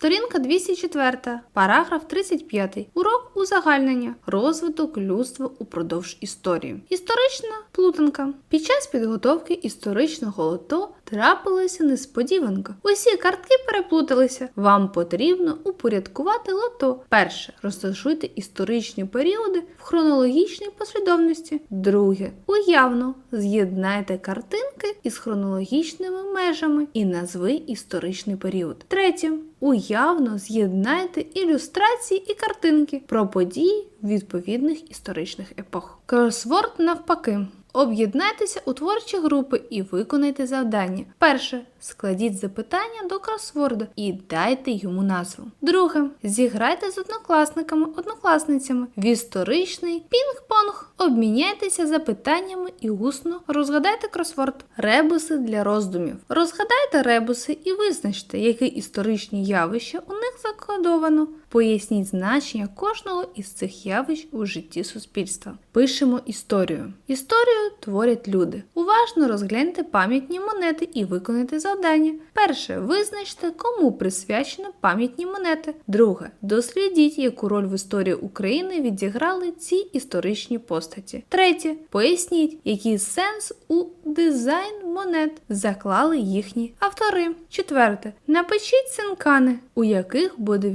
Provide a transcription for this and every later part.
Сторінка 204, параграф 35. Урок узагальнення. Розвиток людства упродовж історії. Історична плутанка. Під час підготовки історичного лото трапилася несподіванка. Усі картки переплуталися. Вам потрібно упорядкувати лото. Перше. Розташуйте історичні періоди в хронологічній послідовності. Друге. Уявно з'єднайте картинки із хронологічними межами і назви історичний період. Третє. Уявно з'єднайте ілюстрації і картинки про події відповідних історичних епох. Кросворд навпаки. Об'єднайтеся у творчі групи і виконайте завдання. Перше. Складіть запитання до кросворда і дайте йому назву. Друге. Зіграйте з однокласниками, однокласницями в історичний пінг-понг. Обміняйтеся запитаннями і усно розгадайте кросворд. Ребуси для роздумів. Розгадайте ребуси і визначте, які історичні явища у них закодовано. Поясніть значення кожного із цих явищ у житті суспільства. Пишемо історію. Історію творять люди. Уважно розгляньте пам'ятні монети і виконайте завдання. Перше. Визначте, кому присвячено пам'ятні монети. Друге. Дослідіть, яку роль в історії України відіграли ці історичні постаті. Третє. Поясніть, який сенс у дизайн монет заклали їхні автори. Четверте. Напишіть цинкани, у яких буде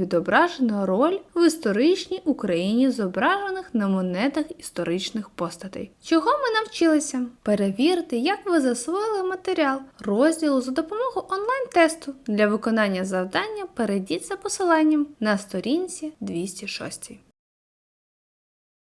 відображена роль в історичній Україні зображених на монетах історичних постатей. Чого ми навчилися? Перевірте, як ви засвоїли матеріал розділу за допомогою онлайн-тесту. Для виконання завдання перейдіть за посиланням на сторінці 206.